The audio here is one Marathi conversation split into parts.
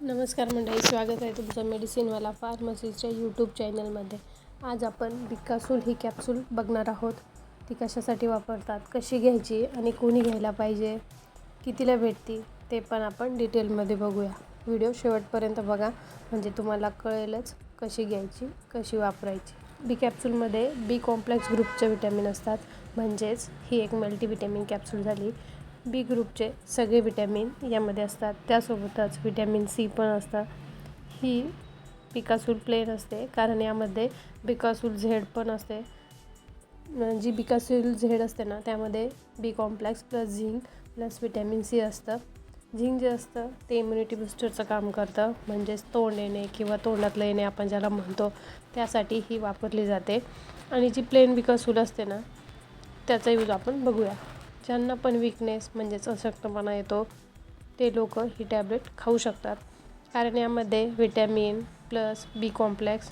नमस्कार मंडळी स्वागत आहे तुमचं मेडिसिनवाला फार्मसीच्या यूट्यूब चॅनलमध्ये आज आपण बिकासूल ही कॅप्सूल बघणार आहोत. ती कशासाठी वापरतात कशी घ्यायची आणि कोणी घ्यायला पाहिजे कितीला भेटती ते पण आपण डिटेलमध्ये बघूया. व्हिडिओ शेवटपर्यंत बघा म्हणजे तुम्हाला कळेलच कशी घ्यायची कशी वापरायची. बी कॅप्सूलमध्ये बी कॉम्प्लेक्स ग्रुपचे विटॅमिन असतात. म्हणजेच ही एक मल्टीविटॅमिन कॅप्सूल झाली. बी ग्रुपचे सगळे विटॅमिन यामध्ये असतात. त्यासोबतच विटॅमिन सी पण असतं. ही बिकासूल प्लेन असते. कारण यामध्ये बिकासूल झेड पण असते. जी बिकासूल झेड असते ना त्यामध्ये B complex plus zinc plus vitamin C असतं. झिंक जे असतं ते इम्युनिटी बुस्टरचं काम करतं. म्हणजेच तोंड येणे किंवा तोंडातलं येणे आपण ज्याला म्हणतो त्यासाठी ही वापरली जाते. आणि जी प्लेन बिकासूल असते ना त्याचा यूज आपण बघूया. ज्यांना पण विकनेस म्हणजेच अशक्तपणा येतो ते लोक ही टॅबलेट खाऊ शकतात. कारण यामध्ये विटॅमिन प्लस बी कॉम्प्लेक्स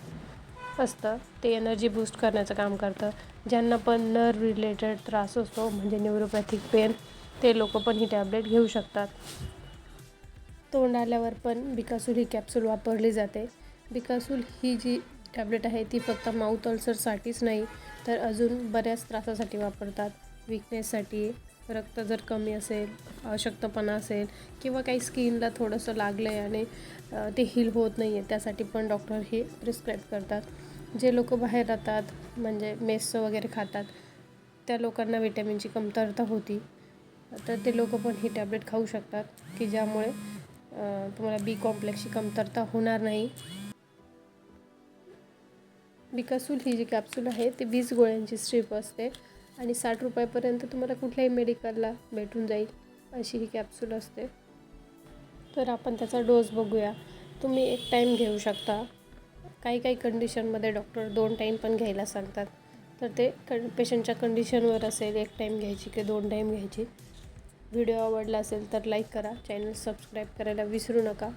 असतं. ते एनर्जी बूस्ट करण्याचं काम करतं. ज्यांना पण नर्व रिलेटेड त्रास असतो म्हणजे न्यूरोपॅथिक पेन ते लोक पण ही टॅबलेट घेऊ शकतात. तोंड आल्यावर पण बिकासूल ही कॅप्सूल वापरली जाते. बिकासूल ही जी टॅबलेट आहे ती फक्त माउथ अल्सरसाठीच नाही तर अजून बऱ्याच त्रासासाठी वापरतात. विकनेससाठी रक्त जर कमी असेल अशक्तपणा असेल किंवा काही स्किनला थोडंसं लागलं आहे आणि ते हील होत नाही आहे त्यासाठी पण डॉक्टर हे प्रिस्क्राईब करतात. जे लोक बाहेर राहतात म्हणजे मेसचं वगैरे खातात त्या लोकांना विटॅमिनची कमतरता होती. तर ते लोक पण ही टॅबलेट खाऊ शकतात की ज्यामुळे तुम्हाला बी कॉम्प्लेक्सची कमतरता होणार नाही. बिकासूल ही जी कॅप्सूल आहे ती वीस गोळ्यांची स्ट्रीप असते. आणि साठ रुपयापर्यंत तुम्हाला कुठल्याही मेडिकलला भेटून जाईल. अशी ही कॅप्सूल असते. तर आपण त्याचा डोस बघूया. तुम्ही एक टाईम घेऊ शकता. काही काही कंडिशनमध्ये डॉक्टर दोन टाईम पण घ्यायला सांगतात. तर ते कं पेशंटच्या कंडिशनवर असेल एक टाईम घ्यायची की दोन टाईम घ्यायची. व्हिडिओ आवडला असेल तर लाईक करा. चॅनल सबस्क्राईब करायला विसरू नका.